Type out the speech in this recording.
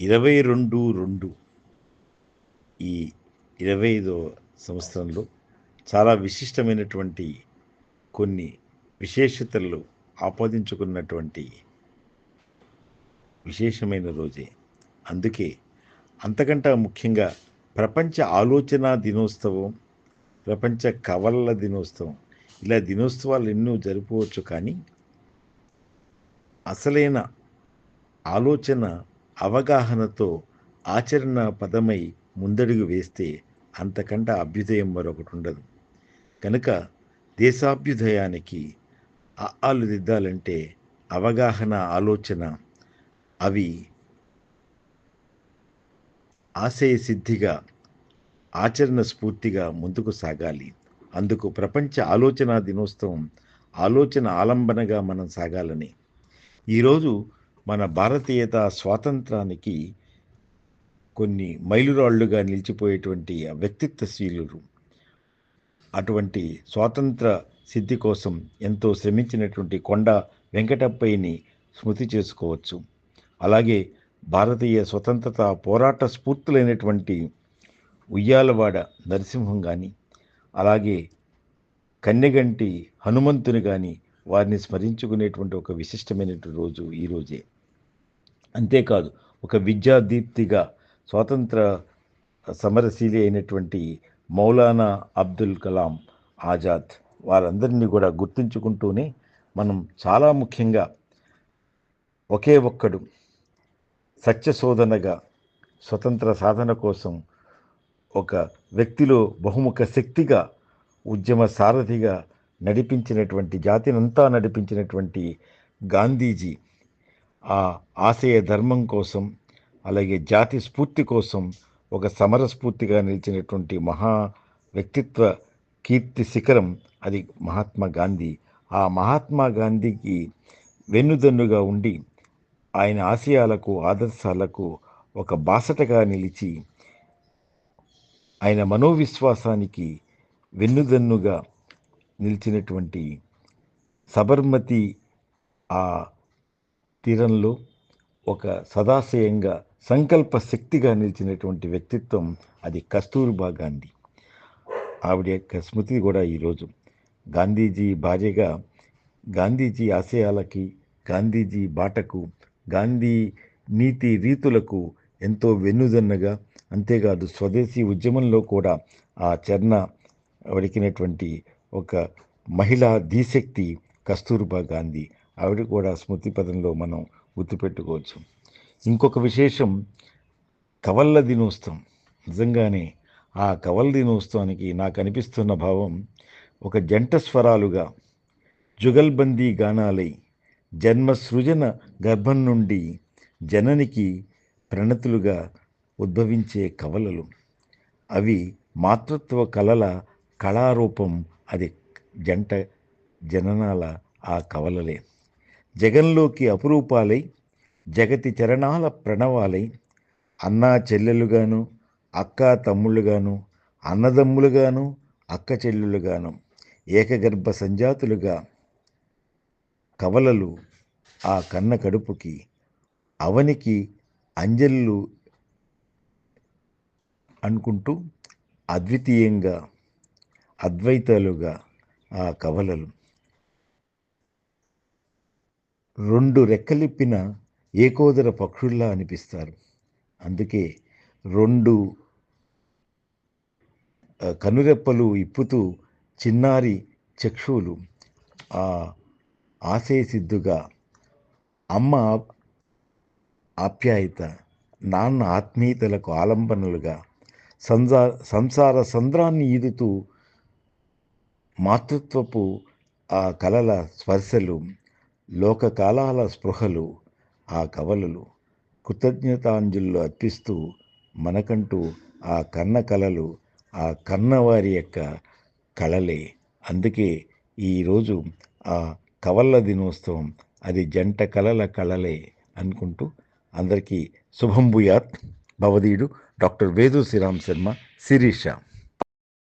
ఇరవై రెండు రెండు ఈ ఇరవై ఐదో సంవత్సరంలో చాలా విశిష్టమైనటువంటి కొన్ని విశేషతలు ఆపాదించుకున్నటువంటి విశేషమైన రోజే. అందుకే అంతకంటే ముఖ్యంగా ప్రపంచ ఆలోచన దినోత్సవం ప్రపంచ కవలల దినోత్సవం ఇలా దినోత్సవాలు ఎన్నో జరుపుకోవచ్చు కానీ అసలైన ఆలోచన అవగాహనతో ఆచరణ పదమై ముందడుగు వేస్తే అంతకంటే అభ్యుదయం మరొకటి ఉండదు. కనుక దేశాభ్యుదయానికి ఆలు దిద్దాలంటే అవగాహన ఆలోచన అవి ఆశయ సిద్ధిగా ఆచరణ స్ఫూర్తిగా ముందుకు సాగాలి. అందుకు ప్రపంచ ఆలోచన దినోత్సవం ఆలోచన ఆలంబనగా మనం సాగాలని. ఈరోజు మన భారతీయత స్వాతంత్రానికి కొన్ని మైలురాళ్ళుగా నిలిచిపోయేటువంటి వ్యక్తిత్వశీలురు అటువంటి స్వాతంత్ర సిద్ధి కోసం ఎంతో శ్రమించినటువంటి కొండ వెంకటప్పయ్యని స్మృతి చేసుకోవచ్చు. అలాగే భారతీయ స్వతంత్రత పోరాట స్ఫూర్తులైనటువంటి ఉయ్యాలవాడ నరసింహం కానీ అలాగే కన్నెగంటి హనుమంతుని కానీ వారిని స్మరించుకునేటువంటి ఒక విశిష్టమైనటువంటి రోజు ఈరోజే అంతేకాదు ఒక విద్యాదీప్తిగా స్వాతంత్ర సమరశీలి అయినటువంటి మౌలానా అబ్దుల్ కలాం ఆజాద్ వారందరినీ కూడా గుర్తుంచుకుంటూనే మనం చాలా ముఖ్యంగా ఒకే ఒక్కడు సత్యశోధనగా స్వతంత్ర సాధన కోసం ఒక వ్యక్తిలో బహుముఖ శక్తిగా ఉద్యమ సారథిగా నడిపించినటువంటి జాతినంతా నడిపించినటువంటి గాంధీజీ ఆ ఆశయ ధర్మం కోసం అలాగే జాతి స్ఫూర్తి కోసం ఒక సమర స్ఫూర్తిగా నిలిచినటువంటి మహా వ్యక్తిత్వ కీర్తి శిఖరం అది మహాత్మా గాంధీ. ఆ మహాత్మా గాంధీకి వెన్నుదన్నుగా ఉండి ఆయన ఆశయాలకు ఆదర్శాలకు ఒక బాసటగా నిలిచి ఆయన మనోవిశ్వాసానికి వెన్నుదన్నుగా నిలిచినటువంటి సబర్మతి ఆ తీరంలో ఒక సదాశయంగా సంకల్ప శక్తిగా నిలిచినటువంటి వ్యక్తిత్వం అది కస్తూర్బా గాంధీ. ఆవిడ యొక్క స్మృతి కూడా ఈరోజు గాంధీజీ భార్యగా గాంధీజీ ఆశయాలకి గాంధీజీ బాటకు గాంధీ నీతి రీతులకు ఎంతో వెన్నుదన్నగా అంతేకాదు స్వదేశీ ఉద్యమంలో కూడా ఆ చరణ వడికినటువంటి ఒక మహిళా ధీశక్తి కస్తూర్బా గాంధీ. ఆవిడ కూడా స్మృతి పదంలో మనం గుర్తుపెట్టుకోవచ్చు. ఇంకొక విశేషం కవల్ల దినోత్సవం. నిజంగానే ఆ కవల దినోత్సవానికి నాకు అనిపిస్తున్న భావం ఒక జంట స్వరాలుగా జుగల్బందీ గానాలై జన్మ సృజన గర్భం నుండి జననికి ప్రణతులుగా ఉద్భవించే కవలలు. అవి మాతృత్వ కళల కళారూపం అది జంట జననాల ఆ కవలలే. జగన్లోకి అపురూపాలై జగతి చరణాల ప్రణవాలై అన్నా చెల్లెలుగాను అక్క తమ్ముళ్ళుగాను అన్నదమ్ములుగాను అక్క చెల్లెలుగాను ఏకగర్భ సంజాతులుగా కవలలు ఆ కన్న కడుపుకి అవనికి అంజల్లు అనుకుంటూ అద్వితీయంగా అద్వైతాలుగా ఆ కవలలు. రెండు రెక్కలిప్పిన ఏకోదర పక్షుల్లా అనిపిస్తారు. అందుకే రెండు కనురెప్పలు ఇప్పుతూ చిన్నారి చక్షువులు ఆ ఆశయసిద్ధుగా అమ్మ ఆప్యాయత నాన్న ఆత్మీయతలకు ఆలంబనలుగా సంసా సంసార సంద్రాన్ని ఈదుతూ మాతృత్వపు ఆ కలల స్పర్శలు లోకకాలాల స్పృహలు ఆ కవలలు కృతజ్ఞతాంజులు అర్పిస్తూ మనకంటూ ఆ కన్న కళలు ఆ కన్నవారి యొక్క కళలే. అందుకే ఈరోజు ఆ కవల్ల దినోత్సవం అది జంట కళల కళలే అనుకుంటూ అందరికీ శుభం భూయాత్ భవదీయుడు డాక్టర్ వేదు శ్రీరామ్ శర్మ శిరీష.